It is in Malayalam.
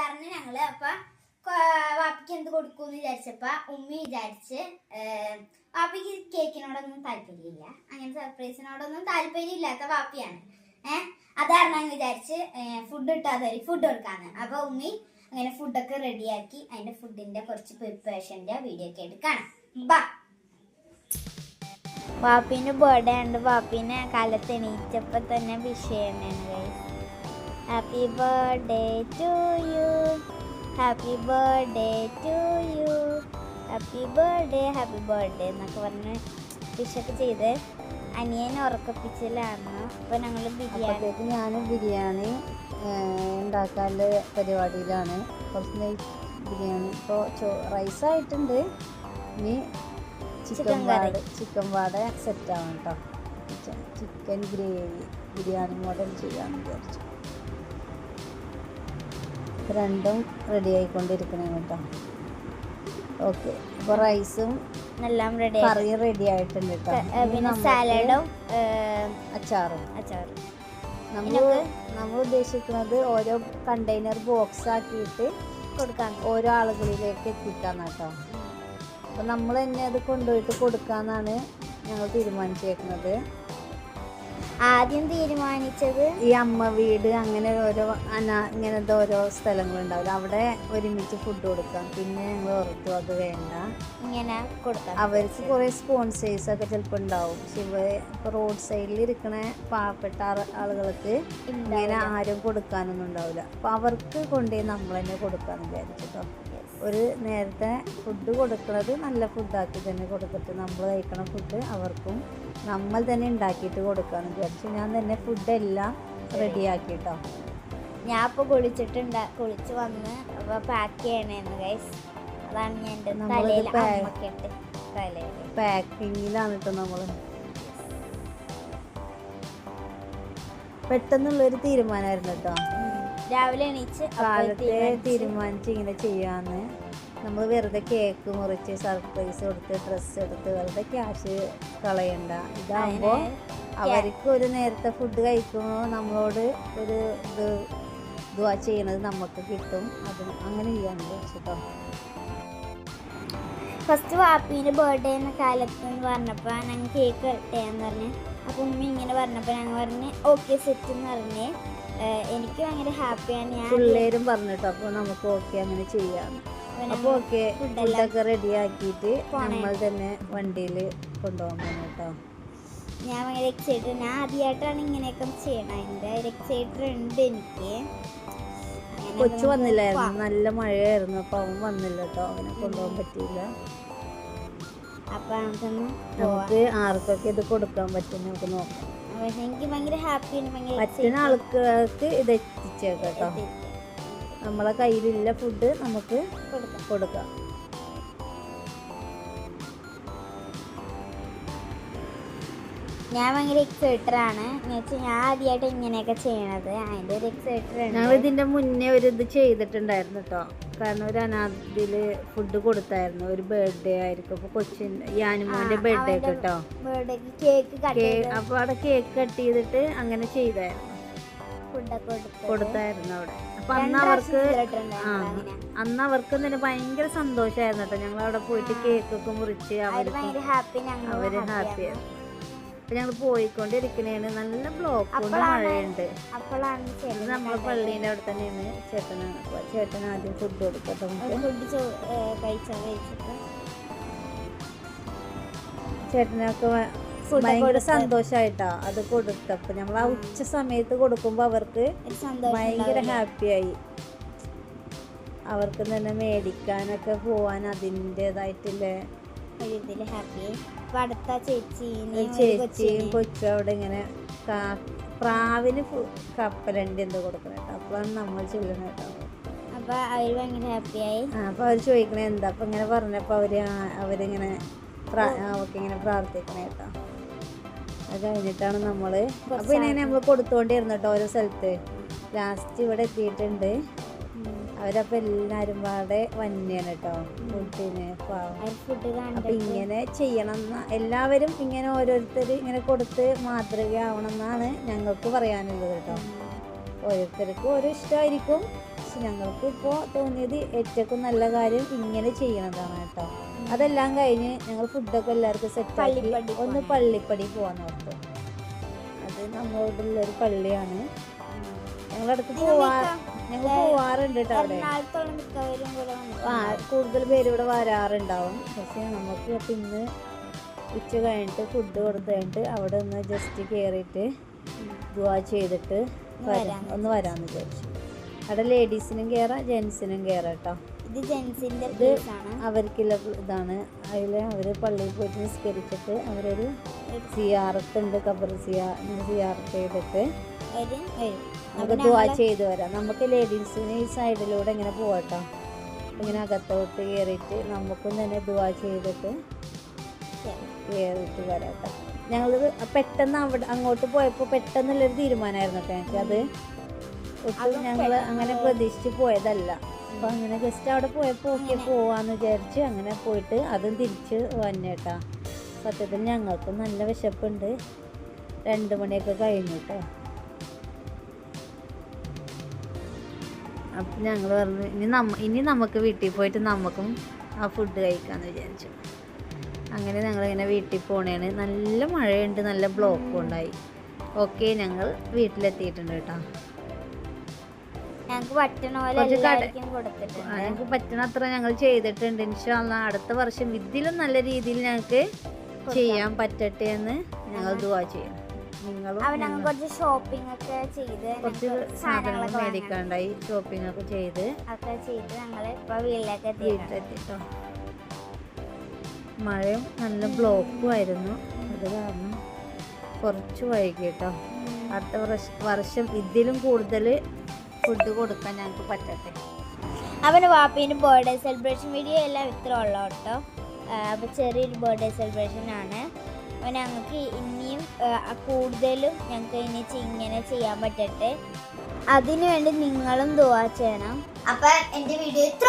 കാരണം ഞങ്ങൾ അപ്പൊ വാപ്പിക്ക് എന്ത് കൊടുക്കുമെന്ന് വിചാരിച്ചപ്പോൾ ഉമ്മി വിചാരിച്ച് വാപ്പിക്ക് കേക്കിനോടൊന്നും താല്പര്യമില്ല. അങ്ങനെ സർപ്രൈസിനോടൊന്നും താല്പര്യമില്ലാത്ത വാപ്പിയാണ്. ഏഹ് അതാണ് ഞങ്ങൾ വിചാരിച്ച് ഫുഡ് ഇട്ടാതെ ഫുഡ് കൊടുക്കാന്ന്. അപ്പൊ ഉമ്മി അങ്ങനെ ഫുഡൊക്കെ റെഡിയാക്കി അതിന്റെ ഫുഡിന്റെ കുറച്ച് പ്രിപ്പറേഷന്റെ വീഡിയോ ഒക്കെ ആയിട്ട് കാണാം. ബാ. വാപ്പിന്റെ ബർത്ത്ഡേ ഉണ്ട്. വാപ്പിനെ കാലത്ത് എണീറ്റപ്പോ തന്നെ വിഷയാണ് happy birthday to you happy birthday to you happy birthday happy birthday എന്നൊക്കെ പറഞ്ഞ് വിഷൊക്കെ ചെയ്ത് അനിയൻ ഉറക്കപ്പിച്ചിലാണ് അപ്പൊ ഞങ്ങൾ ബിരിയാണി ഞാൻ ബിരിയാണി ഉണ്ടാക്കാനുള്ള പരിപാടിയിലാണ്. കുറച്ച് നെയ് ബിരിയാണി. ഇപ്പോൾ ചോ റൈസ് ആയിട്ടുണ്ട്. ഇനി ചിക്കൻ വാട ചിക്കൻ വാട സെറ്റ് ആവണം കേട്ടോ ചിക്കൻ ഗ്രേവി ബിരിയാണി മോഡൽ ചെയ്യാമെന്ന് വിചാരിച്ചു. രണ്ടും റെഡി ആയിക്കൊണ്ടിരിക്കണം കേട്ടോ. ഓക്കെ അപ്പോൾ റൈസും എല്ലാം റെഡി കറി റെഡി ആയിട്ടുണ്ട് കേട്ടോ. പിന്നെ സാലഡും അച്ചാറും. അച്ചാറും. നമ്മൾ നമ്മൾ ഉദ്ദേശിക്കുന്നത് ഓരോ കണ്ടെയ്നർ ബോക്സ് ആക്കിയിട്ട് കൊടുക്കാൻ ഓരോ ആളുകളിലേക്ക് എത്തിക്കാന്ന് കേട്ടോ. അപ്പോൾ നമ്മൾ തന്നെ അത് കൊണ്ടുപോയിട്ട് കൊടുക്കാന്നാണ് ഞങ്ങൾ തീരുമാനിച്ചേക്കുന്നത്. ആദ്യം തീരുമാനിച്ചത് ഈ അമ്മ വീട് അങ്ങനെ ഓരോ അനാ ഇങ്ങനത്തെ ഓരോ സ്ഥലങ്ങളുണ്ടാവില്ല. അവിടെ ഒരുമിച്ച് ഫുഡ് കൊടുക്കാം. പിന്നെ ഞങ്ങൾ ഓർത്തു അത് വേണ്ട. ഇങ്ങനെ കൊടുക്കാം. അവർക്ക് കുറേ സ്പോൺസേഴ്സ് ഒക്കെ ചിലപ്പോൾ ഉണ്ടാവും. പക്ഷെ ഇവ ഇപ്പോൾ റോഡ് സൈഡിൽ ഇരിക്കണ പാവപ്പെട്ട ആളുകൾക്ക് ഇങ്ങനെ ആരും കൊടുക്കാനൊന്നും ഉണ്ടാവില്ല. അപ്പോൾ അവർക്ക് കൊണ്ടുപോയി നമ്മൾ തന്നെ കൊടുക്കാമെന്ന് വിചാരിച്ചിട്ടോ ഒരു നേരത്തെ ഫുഡ് കൊടുക്കുന്നത് നല്ല ഫുഡാക്കി തന്നെ കൊടുത്തിട്ട് നമ്മൾ കഴിക്കണ ഫുഡ് അവർക്കും നമ്മൾ തന്നെ ഉണ്ടാക്കിയിട്ട് കൊടുക്കാമെന്ന് വിചാരിച്ചു ഞാൻ തന്നെ ഫുഡെല്ലാം റെഡിയാക്കിട്ടോ ഞാൻ ഇപ്പോൾ കുളിച്ചിട്ടുണ്ട് കുളിച്ച് വന്ന് അപ്പോൾ പാക്ക് ചെയ്യണേന്ന് ഗൈസ് അതാണ് ഞാൻ എന്റെ തലയിൽ തലയിൽ പാക്കിങ്ങിലാണ് കേട്ടോ നമ്മൾ പെട്ടെന്നുള്ളൊരു തീരുമാനമായിരുന്നു കേട്ടോ രാവിലെ എണീച്ച് കാലത്തെ തീരുമാനിച്ച് ഇങ്ങനെ ചെയ്യാന്ന്. നമ്മൾ വെറുതെ കേക്ക് മുറിച്ച് സർപ്രൈസ് കൊടുത്ത് ഡ്രസ്സ് എടുത്ത് വെറുതെ ക്യാഷ് കളയണ്ട. ഇതാകുമ്പോൾ അവർക്ക് ഒരു നേരത്തെ ഫുഡ് കഴിക്കുമ്പോൾ നമ്മളോട് ഒരു ഇത് ഇതുവാ ചെയ്യണത് നമുക്ക് കിട്ടും. അത് അങ്ങനെ ചെയ്യാന്ന് വെച്ചിട്ടോ ഫസ്റ്റ് വാപ്പീന്റെ ബർത്ത്ഡേ എന്ന കാലത്ത് എന്ന് പറഞ്ഞപ്പോൾ ഞങ്ങൾ കേക്ക് കട്ടേന്ന് പറഞ്ഞ്. അപ്പോൾ ഉമ്മ ഇങ്ങനെ പറഞ്ഞപ്പോൾ ഞങ്ങൾ പറഞ്ഞ് ഓക്കെ സെറ്റ് എന്ന് പറഞ്ഞ്. എനിക്ക് ഭയങ്കര ഹാപ്പിയാണ് ഞാൻ പിള്ളേരും പറഞ്ഞിട്ടോ അപ്പോൾ നമുക്ക് ഓക്കെ അങ്ങനെ ചെയ്യാം അപ്പോൾ ഓക്കെ ഫുഡൊക്കെ റെഡി ആക്കിയിട്ട് നമ്മൾ തന്നെ വണ്ടിയിൽ കൊണ്ടുപോകാൻ കേട്ടോ ഞാൻ ഭയങ്കര എക്സൈറ്റഡ് ഞാൻ ആദ്യമായിട്ടാണ് ഇങ്ങനെയൊക്കെ ചെയ്യണം. അതിന്റെ ഒരു എക്സൈറ്റഡ് ഉണ്ട് എനിക്ക്. കൊച്ചു വന്നില്ലായിരുന്നു നല്ല മഴയായിരുന്നു അപ്പൊ അവൻ വന്നില്ല കേട്ടോ അവനെ കൊണ്ടുപോകാൻ പറ്റിയില്ല. നമുക്കൊന്ന് നമുക്ക് ആർക്കൊക്കെ ഇത് കൊടുക്കാൻ പറ്റും നമുക്ക് നോക്കാം. എനിക്ക് ഭയങ്കര ഭയങ്കര പറ്റുന്ന ആൾക്കാർക്ക് ഇത് എത്തിച്ചേക്കാം കേട്ടോ. നമ്മളെ കയ്യിലുള്ള ഫുഡ് നമുക്ക് കൊടുക്കാം. ഞാൻ ഭയങ്കര എക്സൈറ്റഡ് ആണ്. ഞാൻ ആദ്യമായിട്ട് ഇങ്ങനെയൊക്കെ ചെയ്യണത്. അതിന്റെ ഒരു എക്സൈറ്റഡ് ഞങ്ങൾ ഇതിന്റെ ഇതിന്റെ മുന്നേ ഒരു ഇത് ചെയ്തിട്ടുണ്ടായിരുന്നു കേട്ടോ. കാരണം ഒരു അനാഥിൽ ഫുഡ് കൊടുത്തായിരുന്നു. ഒരു ബർത്ത്ഡേ ആയിരിക്കും. അപ്പൊ കൊച്ചിൻ യാനുമോന്റെ ആനിമോന്റെ ബർത്ത്ഡേ കേട്ടോ കേക്ക് കട്ട് കേ- അപ്പൊ അവിടെ കേക്ക് കട്ട് ചെയ്തിട്ട് അങ്ങനെ ചെയ്തായിരുന്നു. കൊടുത്തായിരുന്നു അവിടെ. അപ്പൊ അന്ന് അവർക്ക് ആ അന്ന് അവർക്ക് തന്നെ ഭയങ്കര സന്തോഷമായിരുന്നു കേട്ടോ. ഞങ്ങൾ അവിടെ പോയിട്ട് കേക്കൊക്കെ മുറിച്ച് അവർ അവർക്ക് അവർ ഹാപ്പിയാണ് അപ്പൊ ഞങ്ങൾ പോയിക്കൊണ്ടിരിക്കണേണ്. നല്ല ബ്ലോക്ക് മഴയുണ്ട്. നമ്മളെ പള്ളീന്റെ അവിടെ തന്നെയാണ് ചേട്ടനാണ്. അപ്പൊ ചേട്ടൻ ആദ്യം ഫുഡ് കൊടുക്കട്ടെ ചേട്ടനൊക്കെ ഭയങ്കര സന്തോഷായിട്ടാ അത് കൊടുത്തപ്പോ. നമ്മൾ ആ ഉച്ച സമയത്ത് കൊടുക്കുമ്പോ അവർക്ക് ഭയങ്കര ഹാപ്പി ഹാപ്പിയായി. അവർക്ക് തന്നെ മേടിക്കാനൊക്കെ പോവാൻ അതിന്റെതായിട്ടുള്ള ഇതിൽ ഹാപ്പി. അപ്പൊ അടുത്ത ചേച്ചി ചേച്ചിയും കൊച്ചും അവിടെ ഇങ്ങനെ പ്രാവിന് കപ്പലണ്ടി എന്തോ കൊടുക്കണം കേട്ടോ. അപ്പോഴാണ് നമ്മൾ ചെല്ലണം കേട്ടോ. അപ്പൊ അവർ ഭയങ്കര ഹാപ്പിയായി. അപ്പോൾ അവർ ചോദിക്കണേ എന്താ? അപ്പം ഇങ്ങനെ പറഞ്ഞപ്പോൾ അവർ അവരിങ്ങനെ അവർക്ക് ഇങ്ങനെ പ്രാർത്ഥിക്കണേ കേട്ടോ. അത് കഴിഞ്ഞിട്ടാണ് നമ്മൾ അപ്പോൾ ഇങ്ങനെ നമ്മൾ കൊടുത്തോണ്ടിരുന്നു കേട്ടോ ഓരോ സ്ഥലത്ത്. ലാസ്റ്റ് ഇവിടെ എത്തിയിട്ടുണ്ട്. അവരപ്പോൾ എല്ലാവരും പാടെ വന്നെയാണ് കേട്ടോ ഫുഡിന് അപ്പൊ ഇങ്ങനെ ചെയ്യണം എല്ലാവരും ഇങ്ങനെ ഓരോരുത്തർ ഇങ്ങനെ കൊടുത്ത് മാതൃകയാവണം എന്നാണ് ഞങ്ങൾക്ക് പറയാനുള്ളത് കേട്ടോ ഓരോരുത്തർക്കും ഓരോ ഇഷ്ടമായിരിക്കും പക്ഷെ ഞങ്ങൾക്ക് ഇപ്പോൾ തോന്നിയത് ഏറ്റവും നല്ല കാര്യം ഇങ്ങനെ ചെയ്യണതാണ് കേട്ടോ അതെല്ലാം കഴിഞ്ഞ് ഞങ്ങൾ ഫുഡൊക്കെ എല്ലാവർക്കും സെറ്റാക്കി പള്ളിപ്പടി ഒന്ന് പള്ളിപ്പടി പോകാൻ ഓർത്തു. അത് നമ്മളോടുള്ളൊരു പള്ളിയാണ്. ഞങ്ങളടുത്ത് പോവാ ഞങ്ങൾ പോവാറുണ്ട് കേട്ടോ അവിടെ? എറണാകുളത്തോളം മിക്കവരും കൂടെ ആ കൂടുതൽ പേര് ഇവിടെ വരാറുണ്ടാവും. പക്ഷെ നമുക്ക് അപ്പം ഇന്ന് ഉച്ച കഴിഞ്ഞിട്ട് ഫുഡ് കൊടുത്തു കഴിഞ്ഞിട്ട് അവിടെ ഒന്ന് ജസ്റ്റ് കയറിയിട്ട് ദുവാ ചെയ്തിട്ട് വരാം. ഒന്ന് വരാമെന്ന് വിചാരിച്ചു. അവിടെ ലേഡീസിനും കയറാം ജെൻസിനും കയറാം കേട്ടോ ഇത് ജെൻസിന്റെ ഇത് അവർക്കുള്ള ഇതാണ്. അതിൽ അവർ പള്ളിയിൽ പോയിട്ട് നിസ്കരിച്ചിട്ട് അവരൊരു സിയാറത്ത് ഉണ്ട് കബർ സിയാ സിയാറത്ത് ചെയ്തിട്ട് വരും. നമുക്ക് ദുവാ ചെയ്ത് വരാം. നമുക്ക് ലേഡീസിന് ഈ സൈഡിലൂടെ ഇങ്ങനെ പോകട്ടോ ഇങ്ങനെ അകത്തോട്ട് കയറിയിട്ട് നമുക്കും തന്നെ ദുവാ ചെയ്തിട്ട് കയറിയിട്ട് വരാം കേട്ടോ ഞങ്ങൾ പെട്ടെന്ന് അവിടെ അങ്ങോട്ട് പോയപ്പോൾ പെട്ടെന്നുള്ളൊരു തീരുമാനമായിരുന്നു കേട്ടോ അത് ഒട്ടും ഞങ്ങൾ അങ്ങനെ പ്രതീക്ഷിച്ച് പോയതല്ല. അപ്പം അങ്ങനെ ജസ്റ്റ് അവിടെ പോയപ്പോൾ ഓക്കെ പോവാന്ന് വിചാരിച്ച് അങ്ങനെ പോയിട്ട് അതും തിരിച്ച് വന്നേട്ടാ സത്യത്തിൽ ഞങ്ങൾക്കും നല്ല വിശപ്പുണ്ട്. രണ്ട് മണിയൊക്കെ കഴിഞ്ഞു കേട്ടോ. അപ്പം ഞങ്ങൾ പറഞ്ഞു ഇനി നമ്മ ഇനി നമുക്ക് വീട്ടിൽ പോയിട്ട് നമുക്കും ആ ഫുഡ് കഴിക്കാമെന്ന് വിചാരിച്ചു. അങ്ങനെ ഞങ്ങളിങ്ങനെ വീട്ടിൽ പോണേണ്. നല്ല മഴയുണ്ട് നല്ല ബ്ലോക്കും ഉണ്ടായി. ഓക്കെ ഞങ്ങൾ വീട്ടിലെത്തിയിട്ടുണ്ട് കേട്ടോ. ഞങ്ങൾക്ക് പറ്റണ പോലെ ഞങ്ങൾക്ക് അത്ര ഞങ്ങൾ ചെയ്തിട്ടുണ്ട്. ഇൻഷാല്ല അടുത്ത വർഷം ഇതിലും നല്ല രീതിയിൽ ഞങ്ങൾക്ക് ചെയ്യാൻ പറ്റട്ടെ എന്ന് ഞങ്ങൾ ദുവാ ചെയ്യും നിങ്ങളും അവൻ ഞങ്ങൾ ഞങ്ങൾ കുറച്ച് ഷോപ്പിംഗ് ഒക്കെ ചെയ്ത് കുറച്ച് സാധനങ്ങൾ മേടിക്കാണ്ടായി ഷോപ്പിംഗ് ഒക്കെ ചെയ്ത് ഒക്കെ ചെയ്ത് ഞങ്ങൾ ഇപ്പൊ വീട്ടിലേക്ക് വീട്ടിലെത്തിട്ടോ. മഴയും നല്ല ബ്ലോക്കും ആയിരുന്നു. അത് കാരണം കുറച്ച് വൈകി കേട്ടോ. അടുത്ത വർഷം ഇതിലും കൂടുതൽ ഫുഡ് കൊടുക്കാൻ ഞങ്ങൾക്ക് പറ്റട്ടെ. അവന് വാപ്പീന്റെ ബർത്ത്ഡേ സെലിബ്രേഷൻ വീഡിയോ എല്ലാം ഇത്ര ഉള്ളു കേട്ടോ. അപ്പോൾ ചെറിയൊരു ബർത്ത്ഡേ സെലിബ്രേഷൻ ആണ്. അപ്പോൾ ഞങ്ങൾക്ക് ഇനിയും കൂടുതലും ഞങ്ങൾക്ക് ഇനി ഇങ്ങനെ ചെയ്യാൻ പറ്റട്ടെ. അതിനുവേണ്ടി നിങ്ങളും ദുവാ ചെയ്യണം. അപ്പൊ എന്റെ വീഡിയോ ഇത്ര